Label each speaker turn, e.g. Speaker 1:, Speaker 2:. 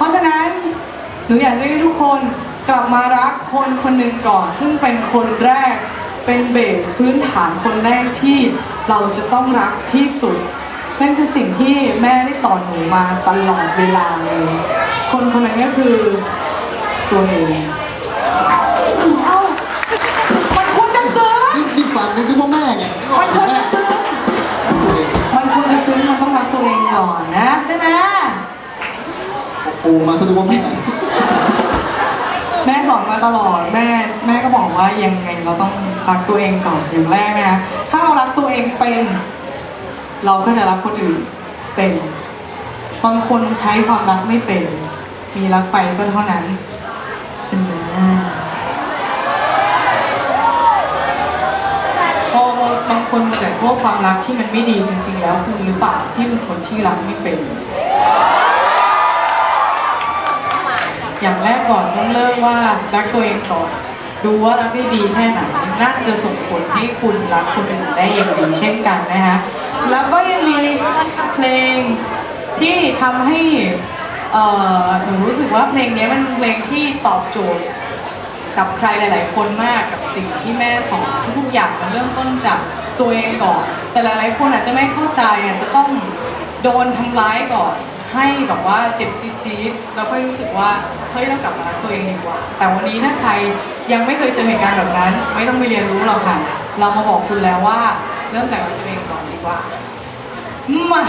Speaker 1: เพราะฉะนั้นหนูอยากจะให้ทุกคนกลับมารักคนคนหนึ่งก่อน ซึ่งเป็นคนแรกเป็นเบสพื้นฐานคนแรกที่เราจะต้องรักที่สุด นั่นคือสิ่งที่แม่ได้สอนหนูมาตลอดเวลาเลย คนคนนั้นก็คือตัวเองเอ้ามันควรจะซึ้ง
Speaker 2: นี่นี่ฟังนึกว่าแม่ไง
Speaker 1: มันควร
Speaker 2: โอ้มาก็นึกว่าแม่
Speaker 1: แม่สอนมาตลอดแม่แม่ก็บอกว่ายังไงเราต้องรักตัวเองก่อนอย่างแรกนะคะถ้าเรารักตัวเองเป็น เราก็จะรักคนอื่นเป็นบางคนใช้ความรักไม่เป็น มีรักไปก็เท่านั้นใช่ไหมพราะว่าบางคนมาแต่โทษความรักที่มันไม่ดีจริง ๆ แล้วคุณหรือเปล่าที่เป็นคนที่รักไม่เป็น อย่างแรกก่อนต้องเริ่มว่ารักตัวเองก่อน ดูว่ารักได้ดีแค่ไหนน่าจะส่งผลให้คุณรักคนอื่นได้อย่างดีเช่นกันนะคะแล้วก็ยังมีเพลงที่ทำให้เออหนูรู้สึกว่าเพลงนี้มันเพลงที่ตอบโจทย์กับใครหลาย ๆ คนมากกับสิ่งที่แม่สอนทุกๆอย่างมันเริ่มต้นจากตัวเองก่อน แต่หลายๆคนอาจจะไม่เข้าใจอาจจะต้องโดนทำร้ายก่อน ให้แบบว่าเจ็บจี๊ดๆแล้วค่อยรู้สึกว่าเฮ้ยเรากลับมารักตัวเองดีกว่า แต่วันนี้ถ้าใครยังไม่เคยเจอเหตุการณ์แบบนั้น ไม่ต้องไปเรียนรู้หรอกค่ะ เรามาบอกคุณแล้วว่า เริ่มจากตัวเองก่อนดีกว่ามา